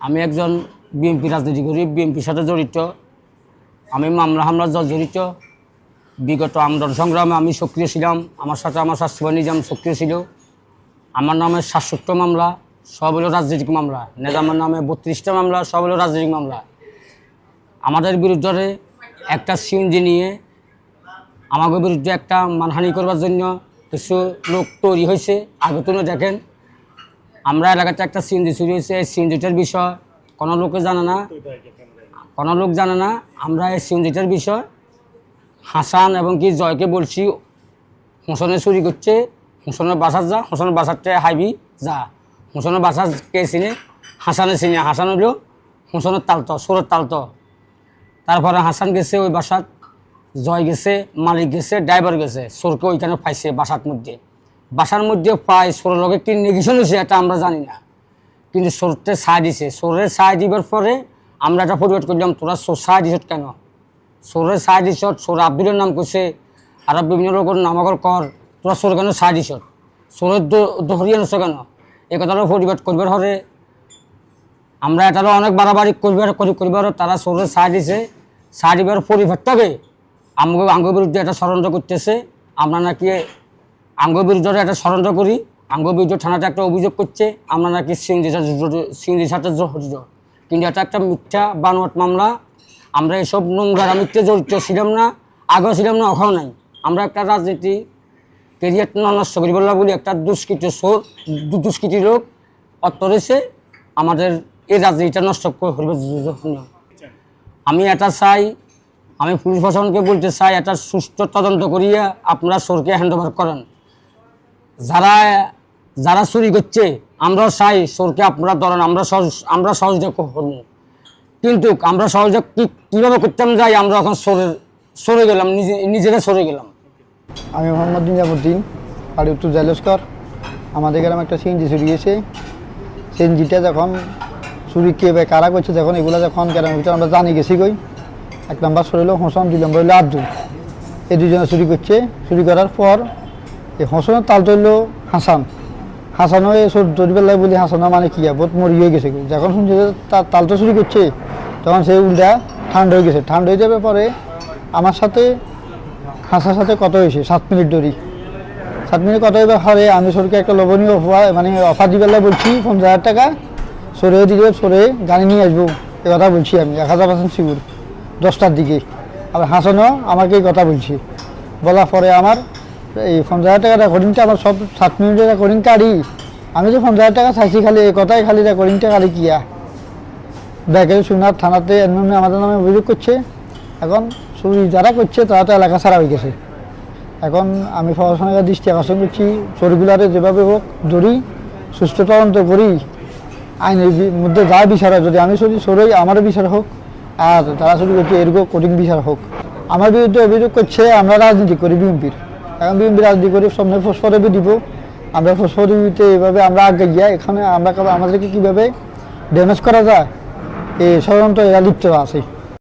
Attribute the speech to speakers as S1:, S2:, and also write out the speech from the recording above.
S1: আমি একজন বিএনপি রাজনীতি করি, বিএনপির সাথে জড়িত। আমি মামলা হামলা জড়িত। বিগত আন্দোলন সংগ্রামে আমি সক্রিয় ছিলাম। আমার সাথে আমার স্বাস্থ্য নিজাম সক্রিয় ছিল। আমার নামে সাতষট্টি মামলা, সব হলো রাজনৈতিক মামলা। নেজামের নামে বত্রিশটা মামলা, সব হলো রাজনৈতিক মামলা। আমাদের বিরুদ্ধে একটা সিএনজি নিয়ে আমাদের বিরুদ্ধে একটা মানহানি করবার জন্য কিছু লোক তৈরি হয়েছে। আগে তুলে দেখেন আমরা এলাকাতে একটা সিএনজি চুরি হয়েছে, এই সিএনজিটার বিষয় কোনো লোকে জানে না। কোনো লোক জানে না, আমরা এই সিএনজিটার বিষয়। হাসান এবং কি জয়কে বলছি, হোসনে চুরি করছে হোসনের বাসার যা হোসনের বাসারটা হাইবি যা। হোসনের বাসার কে চিনে? হাসানে চিনে। হাসান হলো হোসনের তালতো, সুরের তালতো। তারপরে হাসান গেছে ওই বাসাত জয় গেছে, মালিক গেছে, ড্রাইভার গেছে, সোরকে ওইখানে পাইছে বাসার মধ্যে। বাসার মধ্যে প্রায় সোরের লগে কি নেগেশন হয়েছে, এটা আমরা জানি না। কিন্তু সোরতে সায় দিছে। সোরের সায় দিবার পরে আমরা এটা পরিবার করলাম, তোরা সোর সায় দিছ কেন? সোরের সায় দিছ সোর আব্দুলের নাম করছে আর বিভিন্ন লোকের নামাগর কর, তোরা সোর কেন সায় দিছ? সোরের দহরিয়ে নষ্ট কেন? এই কথাটা পরিবার করবার হরে আমরা এটারও অনেক বাড়াবাড়ি করিবার, করি, করিবার তারা সোরের সায় দিছে। সায় দিবার পরিবারটাকে আমগো আঙ্গ বিরুদ্ধে এটা ষড়যন্ত্র করতেছে। আমরা নাকি আঙ্গ বিরুদ্ধে একটা ষড়যন্ত্র করি আঙ্গ বিরুদ্ধে থানাতে একটা অভিযোগ করছে, আমরা নাকি সিএনজি সাথে সিএনজির সাথে জড়িত কিন্তু এটা একটা মিথ্যা, বানোয়াট মামলা। আমরা এসব নোংরা মিথ্যে জড়িত ছিলাম না, আগেও ছিলাম না, ওখানেও নাই। আমরা একটা রাজনীতি কেরিয়ার নষ্ট করি বললাম বলি, একটা দুষ্কৃত সোর দুষ্কৃতী লোক অত্তরেছে আমাদের এই রাজনীতিটা নষ্ট করবে আমি এটা চাই, আমি পুলিশ প্রশাসনকে বলতে চাই, এটা সুস্থ তদন্ত করিয়া আপনারা সোরকে হ্যান্ড ওভার করেন। যারা যারা চুরি করছে, আমরাও চাই সোরকে আপনারা ধরেন, আমরা আমরা সহযোগ করব। কিন্তু আমরা সহযোগ কি, কীভাবে করতাম যাই, আমরা এখন সরে সরে গেলাম, নিজে, নিজেরা সরে গেলাম।
S2: আমি মোহাম্মদ নিজামুদ্দিন, বাড়ি উত্তর জয়লস্কর আমাদের গ্রামে একটা সিএনজি চুরি গেছে সিএনজিটা যখন চুরি কে বা কারা করছে, যখন এগুলো যখন গ্রামের ভিতরে আমরা জানি গেছি গই এক নম্বর সরিল হোসেন, দুই নম্বর হইল আব্দুল। এই দুজনে চুরি করছে। চুরি করার পর এই হোসেনের তালটা হইল হাসান। হাসানও এই চোর বেলায় বলি হাসানও মানে কি বহুত মরি হয়ে গেছে। যখন শুনছে যে তার তালটা চুরি করছে তখন সে উল্টা ঠান্ডা হয়ে গেছে। ঠান্ডা হয়ে যাবে পরে আমার সাথে হাসার সাথে কত হয়েছে সাত মিনিট ধরি সাত মিনিট কত হইবে হরে আমি সরকে একটা লোভনীয় অফার মানে অফার দিবেলা বলছি পঞ্চাশ হাজার টাকা। সরে দিকে সরে গাড়ি নিয়ে আসব। এ কথা বলছি আমি, এক হাজার পার্সেন্ট শিগুর দশটার দিকে। আর হাসানও আমাকে এই কথা বলছি। বলার পরে আমার এই পঞ্চাশ হাজার টাকা রেকর্ডিংটা আমার সব সাত মিনিটের রেকর্ডিং কাড়ি। আমি যে পঞ্চাশ হাজার টাকা চাইছি খালি, এই কথাই খালি রেকর্ডিংটা কাড়ি কিয়া। ব্যাগের সুনার থানাতে এমনি আমাদের নামে অভিযোগ করছে। এখন চুরি যারা করছে তারা তো এলাকা ছাড়া হয়ে গেছে। এখন আমি প্রশাসনের দৃষ্টি আকর্ষণ করছি, চোরগুলারে যেভাবে হোক ধরি সুস্থ তদন্ত করি। আইনের মধ্যে যা বিচার যদি আমি চুরি চোরই আমারও বিচার হোক, আর যারা চুরি করছে এরকম কঠিন বিচার হোক। আমার বিরুদ্ধে অভিযোগ করছে, আমরা রাজনীতি করি বিএনপির। এখন বিএনপি রাজনীতি করি সামনে ফসফরবি দিব। আমরা ফসফরবিতে এইভাবে আমরা আগে গিয়া এখানে আমরা আমাদেরকে কীভাবে ড্যামেজ করা যায়? এই ষড়যন্ত্র এরা লিপ্ত আছে।